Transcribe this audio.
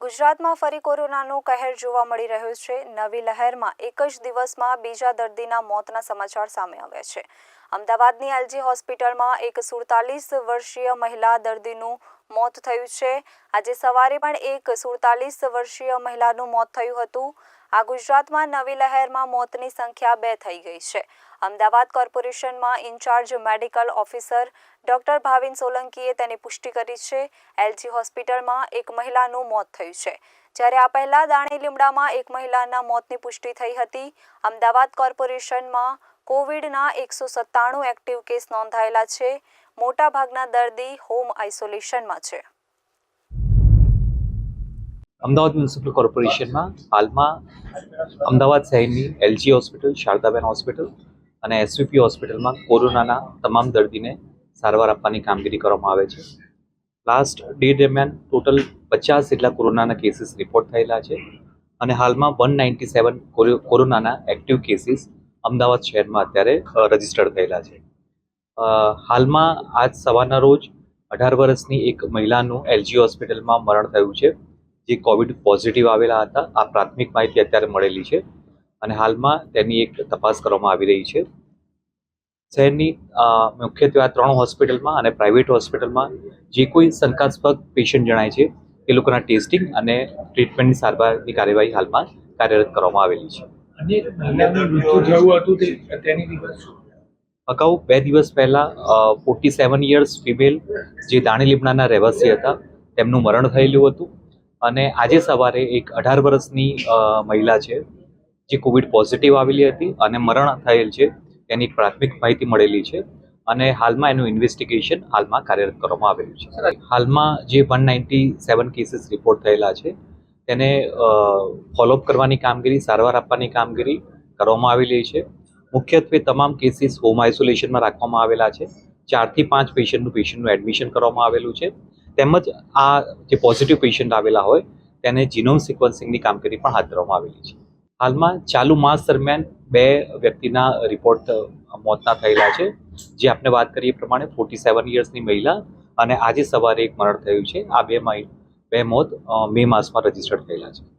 ગુજરાતમાં ફરી કોરોનાનો કહેર જોવા મળી રહ્યો છે. નવી લહેરમાં એક જ દિવસમાં બીજા દર્દીના મોતના સમાચાર સામે આવ્યા છે. અમદાવાદની એલજી હોસ્પિટલમાં એક સુડતાલીસ વર્ષીય મહિલા દર્દીનું મોત થયું છે. આજે સવારે પણ એક સુડતાલીસ વર્ષીય મહિલાનું મોત થયું હતું. આ ગુજરાતમાં નવી લહેરમાં મોતની સંખ્યા બે થઈ ગઈ છે. Ahmedabad કોર્પોરેશનમાં in-charge medical officer doctor Bhavin સોલંકીએ તેની પુષ્ટિ કરી છે. એલજી હોસ્પિટલમાં એક મહિલાનું મોત થયું છે. જ્યારે આ પહેલા દાણી લીમડામાં એક મહિલાના મોતની પુષ્ટિ થઈ હતી, અમદાવાદ કોર્પોરેશનમાં કોવિડના એકસો સત્તાણું એક્ટિવ કેસ નોંધાયેલા છે. મોટાભાગના દર્દી હોમ આઇસોલેશનમાં છે. અમદાવાદ મ્યુનિસિપલ કોર્પોરેશનમાં હાલમાં અમદાવાદ શહેરની એલજી હોસ્પિટલ, શારદાબેન હોસ્પિટલ અને એસવીપી હોસ્પિટલમાં કોરોનાના તમામ દર્દીને સારવાર આપવાની કામગીરી કરવામાં આવે છે. લાસ્ટ ડે દરમિયાન ટોટલ પચાસ જેટલા કોરોનાના કેસીસ રિપોર્ટ થયેલા છે અને હાલમાં વન નાઇન્ટી સેવન કોરોનાના એક્ટિવ કેસીસ અમદાવાદ શહેરમાં અત્યારે રજીસ્ટર્ડ થયેલા છે. હાલમાં આજ સવારના રોજ અઢાર વર્ષની એક મહિલાનું એલજી હોસ્પિટલમાં મરણ થયું છે, જે કોવિડ પોઝિટિવ આવેલા હતા. આ પ્રાથમિક માહિતી અત્યારે મળેલી છે અને હાલમાં તેની એક તપાસ કરવામાં આવી રહી છે. શહેરની મુખ્યત્વે આ ત્રણ હોસ્પિટલમાં અને પ્રાઇવેટ હોસ્પિટલમાં જે કોઈ શંકાસ્પદ પેશન્ટ જણાય છે, એ લોકોના ટેસ્ટિંગ અને ટ્રીટમેન્ટની સારવારની કાર્યવાહી હાલમાં કાર્યરત કરવામાં આવેલી છે. અગાઉ બે દિવસ પહેલા ફોર્ટી સેવન યર્સ ફિમેલ જે દાણી લીમડાના રહેવાસી હતા તેમનું મરણ થયેલું હતું. અને આજે સવારે એક અઢાર વર્ષની મહિલા છે જે કોવિડ પોઝિટિવ આવેલી હતી અને મરણ થયેલ છે તેની એક પ્રાથમિક માહિતી મળેલી છે અને હાલમાં એનું ઇન્વેસ્ટિગેશન હાલમાં કાર્યરત કરવામાં આવેલું છે. હાલમાં જે one ninety seven cases report થયેલા છે તેને ફોલોઅપ કરવાની કામગીરી સારવાર આપવાની કામગીરી કરવામાં આવેલી છે. મુખ્યત્વે તમામ કેસીસ હોમ આઇસોલેશનમાં રાખવામાં આવેલા છે. ચારથી પાંચ પેશન્ટનું પેશન્ટનું એડમિશન કરવામાં આવેલું છે. તેમજ આ જે પોઝિટિવ પેશન્ટ આવેલા હોય, તેને જીનોમ સિક્વન્સિંગની કામગીરી પણ હાથ ધરવામાં આવેલી છે. હાલમાં ચાલુ માસ દરમિયાન બે વ્યક્તિના રિપોર્ટ મોતના થયેલા છે. જે આપણે વાત કરીએ પ્રમાણે ફોર્ટી સેવન યર્સની મહિલા અને આજે સવારે એક મરણ થયું છે. આ બે બે મોત મે માસમાં રજીસ્ટર્ડ થયેલા છે.